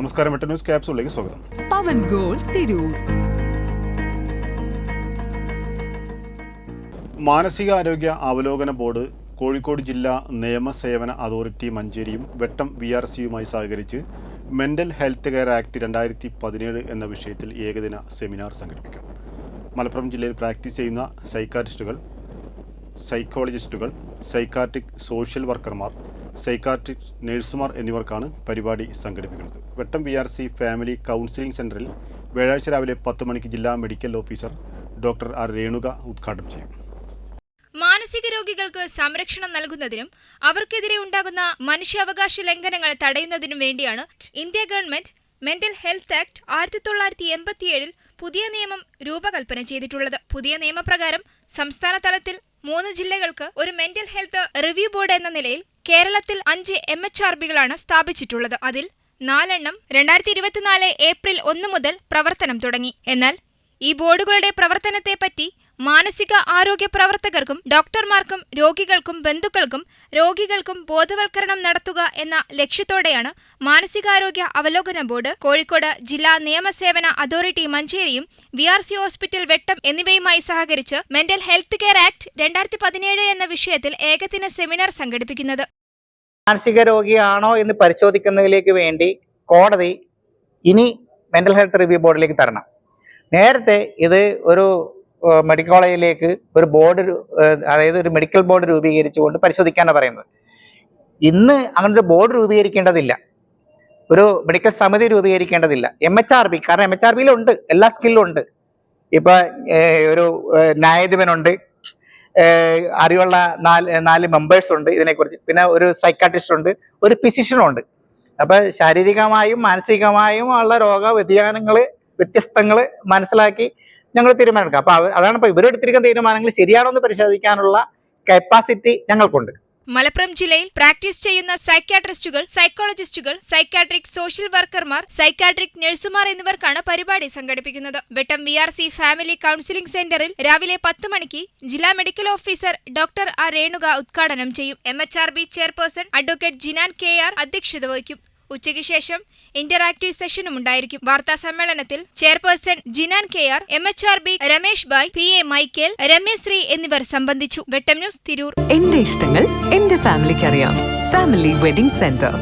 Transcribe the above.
നമസ്കാരം വെട്ട ന്യൂസ് ക്യാപ്സൂളിലേക്ക് സ്വാഗതം. പവൻ ഗോൾ തിരൂർ. മാനസികാരോഗ്യ അവലോകന ബോർഡ് കോഴിക്കോട് ജില്ലാ നിയമസേവന അതോറിറ്റി മഞ്ചേരിയും വെട്ടം വി ആർ സിയുമായി സഹകരിച്ച് മെന്റൽ ഹെൽത്ത് കെയർ ആക്ട് രണ്ടായിരത്തി പതിനേഴ് എന്ന വിഷയത്തിൽ ഏകദിന സെമിനാർ സംഘടിപ്പിക്കും. മലപ്പുറം ജില്ലയിൽ പ്രാക്ടീസ് ചെയ്യുന്ന സൈക്കാട്രിസ്റ്റുകൾ സൈക്കോളജിസ്റ്റുകൾ സൈക്കാട്രിക് സോഷ്യൽ വർക്കർമാർ സൈക്കാട്രിക് നഴ്സുമാർ എന്നിവർക്കാണ് പരിപാടി സംഘടിപ്പിക്കുന്നത്. Vettam V R C family counselling സെന്ററിൽ വ്യാഴാഴ്ച രാവിലെ പത്ത് മണിക്ക് ജില്ലാ medical officer doctor R Renuka ഉദ്ഘാടനം ചെയ്യും. മാനസിക രോഗികൾക്ക് സംരക്ഷണം നൽകുന്നതിനും അവർക്കെതിരെ ഉണ്ടാകുന്ന മനുഷ്യാവകാശ ലംഘനങ്ങൾ തടയുന്നതിനും വേണ്ടിയാണ് India government mental health act ആയിരത്തി തൊള്ളായിരത്തി എൺപത്തിയേഴിൽ പുതിയ നിയമം രൂപകൽപ്പന ചെയ്തിട്ടുള്ളത്. പുതിയ നിയമപ്രകാരം സംസ്ഥാന തലത്തിൽ മൂന്ന് ജില്ലകൾക്ക് ഒരു മെന്റൽ ഹെൽത്ത് റിവ്യൂ ബോർഡ് എന്ന നിലയിൽ കേരളത്തിൽ അഞ്ച് എം എച്ച് ആർ ബികളാണ് സ്ഥാപിച്ചിട്ടുള്ളത്. അതിൽ നാലെണ്ണം രണ്ടായിരത്തി ഇരുപത്തിനാല് ഏപ്രിൽ ഒന്ന് മുതൽ പ്രവർത്തനം തുടങ്ങി. എന്നാൽ ഈ ബോർഡുകളുടെ പ്രവർത്തനത്തെപ്പറ്റി മാനസിക ആരോഗ്യ പ്രവർത്തകർക്കും ഡോക്ടർമാർക്കും രോഗികൾക്കും ബന്ധുക്കൾക്കും രോഗികൾക്കും ബോധവൽക്കരണം നടത്തുക എന്ന ലക്ഷ്യത്തോടെയാണ് മാനസികാരോഗ്യ അവലോകന ബോർഡ് കോഴിക്കോട് ജില്ലാ നിയമസേവന authority മഞ്ചേരിയും V R C hospital Vettam എന്നിവയുമായി സഹകരിച്ച് മെന്റൽ ഹെൽത്ത് കെയർ ആക്ട് രണ്ടായിരത്തി പതിനേഴ് എന്ന വിഷയത്തിൽ ഏകദിന സെമിനാർ സംഘടിപ്പിക്കുന്നത്. മാനസിക രോഗിയാണോ എന്ന് പരിശോധിക്കുന്നതിലേക്ക് വേണ്ടി കോടതി ഇനി മെന്റൽ ഹെൽത്ത് റിവ്യൂ ബോർഡിലേക്ക് തരണം. നേരത്തെ ഇത് ഒരു മെഡിക്കൽ കോളേജിലേക്ക് ഒരു ബോർഡ് അതായത് ഒരു മെഡിക്കൽ ബോർഡ് രൂപീകരിച്ചുകൊണ്ട് പരിശോധിക്കാനാണ് പറയുന്നത്. ഇന്ന് അങ്ങനെ ഒരു ബോർഡ് രൂപീകരിക്കേണ്ടതില്ല. ഒരു മെഡിക്കൽ സമിതി രൂപീകരിക്കേണ്ടതില്ല. എം എച്ച് ആർ ബി കാരണം എം എച്ച് ആർ ബിയിലുണ്ട് എല്ലാ സ്കില്ലും ഉണ്ട്. ഇപ്പൊ ഒരു ന്യായാധിപനുണ്ട് അറിവുള്ള നാല് നാല് മെമ്പേഴ്സ് ഉണ്ട് ഇതിനെക്കുറിച്ച്. പിന്നെ ഒരു സൈക്കാട്രിസ്റ്റ് ഉണ്ട് ഒരു ഫിസിഷ്യനും ഉണ്ട്. അപ്പൊ ശാരീരികമായും മാനസികമായും ഉള്ള രോഗ വ്യതിയാനങ്ങൾ വ്യത്യസ്തങ്ങൾ മനസ്സിലാക്കി ഞങ്ങൾ തീരുമാനമെടുക്കാം. അപ്പൊ അതാണ് ഇപ്പൊ ഇവരെടുത്തിരിക്കുന്ന തീരുമാനങ്ങൾ ശരിയാണോ എന്ന് പരിശോധിക്കാനുള്ള കപ്പാസിറ്റി ഞങ്ങൾക്കുണ്ട്. മലപ്പുറം ജില്ലയിൽ പ്രാക്ടീസ് ചെയ്യുന്ന സൈക്യാട്രിസ്റ്റുകൾ സൈക്കോളജിസ്റ്റുകൾ സൈക്യാട്രിക് സോഷ്യൽ വർക്കർമാർ സൈക്കാട്രിക് നഴ്സുമാർ എന്നിവർക്കാണ് പരിപാടി സംഘടിപ്പിക്കുന്നത്. Vettam V R C family counselling സെന്ററിൽ രാവിലെ പത്ത് മണിക്ക് ജില്ലാ medical officer doctor R Renuka ഉദ്ഘാടനം ചെയ്യും. M H R B chairperson advocate Jinan K R അധ്യക്ഷത വഹിക്കും. ഉച്ചയ്ക്ക് ശേഷം ഇന്ററാക്റ്റീവ് സെഷനും ഉണ്ടായിരിക്കും. വാർത്താ സമ്മേളനത്തിൽ chairperson Jinan K R M H R B Ramesh Bai P A Michael Ramyasree എന്നിവർ സംബന്ധിച്ചു. വെട്ടം ന്യൂസ് തിരൂർ. എന്റെ ഇഷ്ടങ്ങൾ എന്റെ ഫാമിലിക്ക് അറിയാം ഫാമിലി വെഡിംഗ് സെന്റർ